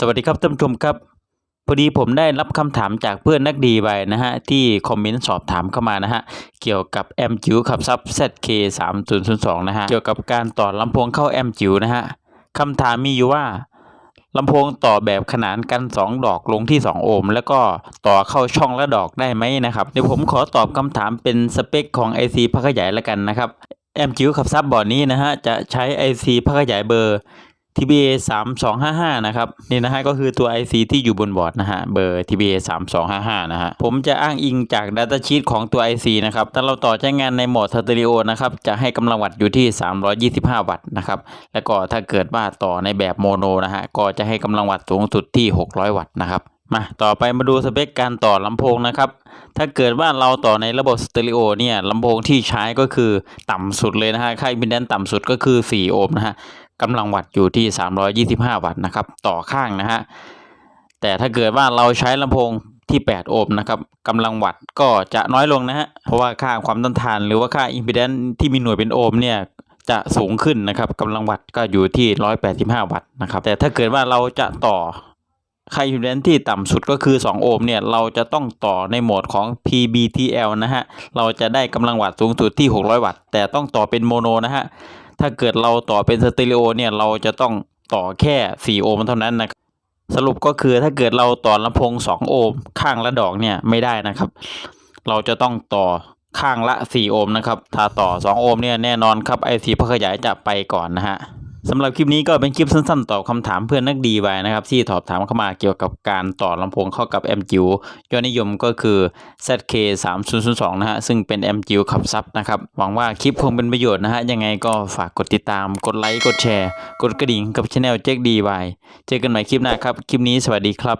สวัสดีครับท่านผู้ชมครับ พอดีผมได้รับคำถามจากเพื่อนนักดีไว้นะฮะ ที่คอมเมนต์สอบถามเข้ามานะฮะ เกี่ยวกับแอมจิ๋วขับซับ ZK 3 0 0 2นะฮะ เกี่ยวกับการต่อลำโพงเข้าแอมจิ๋วนะฮะคำถามมีอยู่ว่าลำโพงต่อแบบขนานกัน 2 ดอกลงที่ 2 โอห์มแล้วก็ต่อเข้าช่องละดอกได้ไหมนะครับ เดี๋ยวผมขอตอบคำถามเป็นสเปคของ IC พักขยายละกันนะครับแอมจิ๋วขับซับบอร์ดนี้นะฮะจะใช้ IC พักขยายเบอร์ TBA 3255 นะครับนี่นะฮะก็คือตัว IC ที่อยู่บนบอร์ดนะฮะเบอร์ TBA 3255 นะฮะผมจะอ้างอิงจาก Data Sheet ของตัว IC นะครับถ้าเราต่อใช้งานในโหมดสเตอริโอนะครับจะให้กำลังวัตต์อยู่ที่ 325 วัตต์นะครับแล้วก็ถ้าเกิดว่าต่อในแบบโมโนนะฮะก็จะให้กำลังวัตต์สูงสุดที่ 600 วัตต์นะครับมาต่อไปมาดูสเปคการต่อลำโพงนะครับ ถ้าเกิดว่าเราต่อในระบบสเตอริโอเนี่ยลำโพงที่ใช้ก็คือต่ำสุดเลยนะฮะค่าอิมพีแดนซ์ต่ำสุดก็คือ 4 โอห์มนะฮะ กำลังวัตต์อยู่ที่ 325 วัตต์นะครับต่อข้างนะฮะแต่ถ้าเกิดว่าเราใช้ลำโพงที่ 8 โอห์มนะครับกำลังวัตต์ก็จะน้อยลงนะฮะเพราะว่าค่าความต้านทานหรือว่าค่าอิมพีแดนซ์ที่มีหน่วยเป็นโอห์มเนี่ยจะสูงขึ้นนะครับกำลังวัตต์ก็อยู่ที่ 185 วัตต์นะครับแต่ถ้าเกิดว่าเราจะต่อค่าอิมพีแดนซ์ที่ต่ำสุดก็คือ 2 โอห์มเนี่ยเราจะต้องต่อในโหมดของ PBTL นะฮะเราจะได้กำลังวัตต์สูงสุดที่ 600 วัตต์แต่ต้องต่อเป็นโมโนนะฮะ ถ้าเกิดเราต่อเป็นสเตอริโอเนี่ยเราจะต้องต่อแค่ 4 โอห์มเท่านั้นนะครับสรุปก็คือถ้าเกิดเราต่อลำโพง 2 โอห์มข้างละดอกเนี่ยไม่ได้นะครับ เราจะต้องต่อข้างละ 4 โอห์มนะครับ ถ้าต่อ 2 โอห์มเนี่ยแน่นอนครับไอซีพขยายจะไปก่อนนะฮะ สำหรับคลิปนี้ก็เป็นคลิปสั้นๆตอบคำถามเพื่อนนักดีไว้นะครับ ที่สอบถามเข้ามาเกี่ยวกับการต่อลำโพงเข้ากับแอมจิวยอดนิยมก็คือ ZK 3 0 0 2นะฮะซึ่งเป็นแอมจิวขับซับนะครับ หวังว่าคลิปคงเป็นประโยชน์นะฮะ ยังไงก็ฝากกดติดตาม กดไลค์กดแชร์ กดกระดิ่งกับช anel เจ๊กดีไวเจอกันใหม่คลิปหน้าครับ คลิปนี้สวัสดีครับ